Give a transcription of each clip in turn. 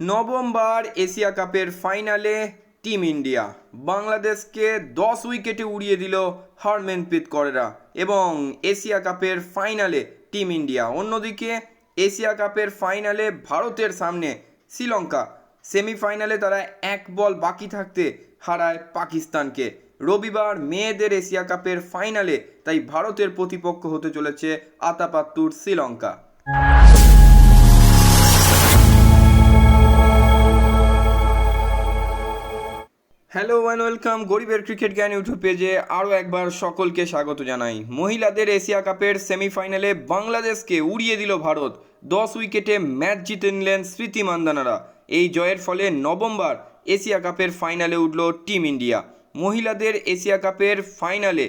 নবমবার Asia কাপের ফাইনালে team India. বাংলাদেশকে দশ উইকেটে উড়িয়ে দিল হারমেনপ্রীত করেরা এবং এশিয়া কাপের ফাইনালে টিম ইন্ডিয়া। অন্যদিকে, এশিয়া কাপের ফাইনালে ভারতের সামনে শ্রীলঙ্কা। সেমিফাইনালে তারা এক বল বাকি থাকতে হারায় পাকিস্তানকে। রবিবার মেয়েদের এশিয়া কাপের ফাইনালে তাই ভারতের প্রতিপক্ষ হতে চলেছে আতাপাত্তুর শ্রীলঙ্কা। হ্যালো অ্যান্ড ওয়েলকাম গরিবের ক্রিকেট জ্ঞান ইউটিউব পেজে আরও একবার সকলকে স্বাগত জানাই। মহিলাদের এশিয়া কাপের সেমিফাইনালে বাংলাদেশকে উড়িয়ে দিল ভারত। দশ উইকেটে ম্যাচ জিতে নিলেন স্মৃতি মান্দানারা। এই জয়ের ফলে নবমবার এশিয়া কাপের ফাইনালে উঠল টিম ইন্ডিয়া মহিলাদের এশিয়া কাপের ফাইনালে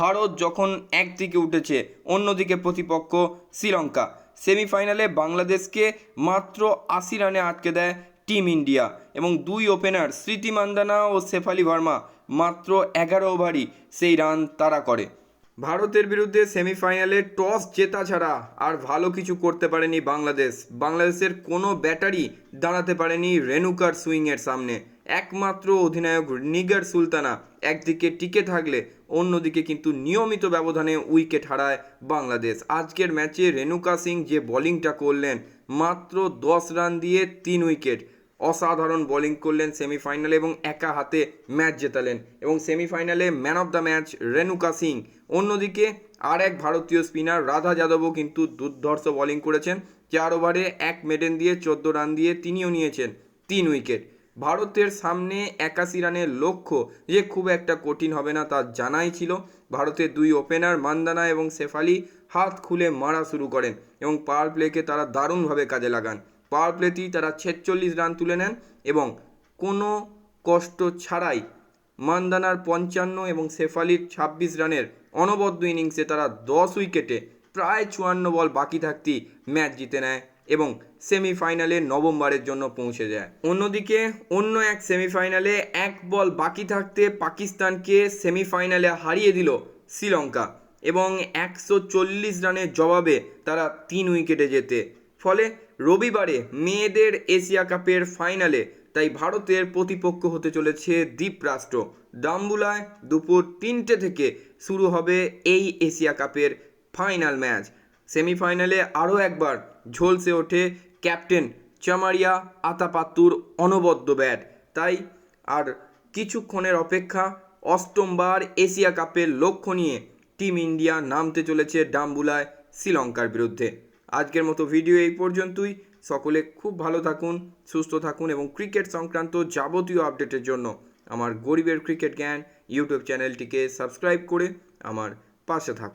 ভারত যখন একদিকে উঠেছে, অন্যদিকে প্রতিপক্ষ শ্রীলঙ্কা। সেমিফাইনালে বাংলাদেশকে মাত্র আশি রানে আটকে দেয় টিম ইন্ডিয়া এবং দুই ওপেনার স্মৃতি মান্দানা ও শেফালি ভার্মা মাত্র এগারো ওভারই সেই রান তারা করে। ভারতের বিরুদ্ধে সেমিফাইনালে টস জেতা ছাড়া আর ভালো কিছু করতে পারেনি বাংলাদেশ। বাংলাদেশের কোনো ব্যাটারি দাঁড়াতে পারেনি রেনুকার সুইংয়ের সামনে। একমাত্র অধিনায়ক নিগার সুলতানা একদিকে টিকে থাকলে অন্যদিকে কিন্তু নিয়মিত ব্যবধানে উইকেট হারায় বাংলাদেশ। আজকের ম্যাচে রেনুকা সিং যে বোলিংটা করলেন, মাত্র দশ রান দিয়ে তিন উইকেট। অসাধারণ বোলিং করলেন সেমিফাইনালে এবং একা হাতে ম্যাচ জেতালেন। এবং সেমিফাইনালে man of the match Renuka Singh. অন্যদিকে আর এক ভারতীয় স্পিনার রাধা যাদবও কিন্তু দুর্ধর্ষ বোলিং করেছেন। চার ওভারে এক মেডেন দিয়ে চোদ্দ রান দিয়ে তিনিও নিয়েছেন তিন উইকেট। ভারতের সামনে একাশি রানের লক্ষ্য যে খুব একটা কঠিন হবে না তা জানাই ছিল। ভারতের দুই ওপেনার মান্দানা এবং শেফালি হাত খুলে মারা শুরু করেন এবং পাওয়ার প্লেকে তারা দারুণভাবে কাজে লাগান। পাওয়ার প্লেতেই তারা ছেচল্লিশ রান তুলে নেন এবং কোনো কষ্ট ছাড়াই মান্দানার পঞ্চান্ন এবং শেফালির ছাব্বিশ রানের অনবদ্য ইনিংসে তারা দশ উইকেটে প্রায় চুয়ান্ন বল বাকি থাকতেই ম্যাচ জিতে নেয় এবং সেমিফাইনালে নবমবারের জন্য পৌঁছে যায়। অন্যদিকে অন্য এক সেমিফাইনালে এক বল বাকি থাকতে পাকিস্তানকে সেমিফাইনালে হারিয়ে দিল শ্রীলঙ্কা এবং একশো চল্লিশ রানের জবাবে তারা তিন উইকেটে জেতে ফলে রবিবারে মেয়েদের এশিয়া কাপের ফাইনালে, তাই ভারতের প্রতিপক্ষ হতে চলেছে দ্বীপরাষ্ট্র। ডাম্বুলায় দুপুর তিনটে থেকে শুরু হবে এই এশিয়া কাপের ফাইনাল ম্যাচ। সেমিফাইনালে আরও একবার ঝলসে ওঠে ক্যাপ্টেন চামারিয়া আতাপাত্তুর অনবদ্য ব্যাট। তাই আর কিছুক্ষণের অপেক্ষা অষ্টমবার এশিয়া কাপের লক্ষ্য নিয়ে টিম ইন্ডিয়া নামতে চলেছে ডাম্বুলায় শ্রীলঙ্কার বিরুদ্ধে। আজকের মতো ভিডিও এই পর্যন্তই। সকলে খুব ভালো থাকুন, সুস্থ থাকুন এবং ক্রিকেট সংক্রান্ত যাবতীয় আপডেটের জন্য আমার গরিবের ক্রিকেট জ্ঞান ইউটিউব চ্যানেলটিকে সাবস্ক্রাইব করে আমার পাশে থাকুন।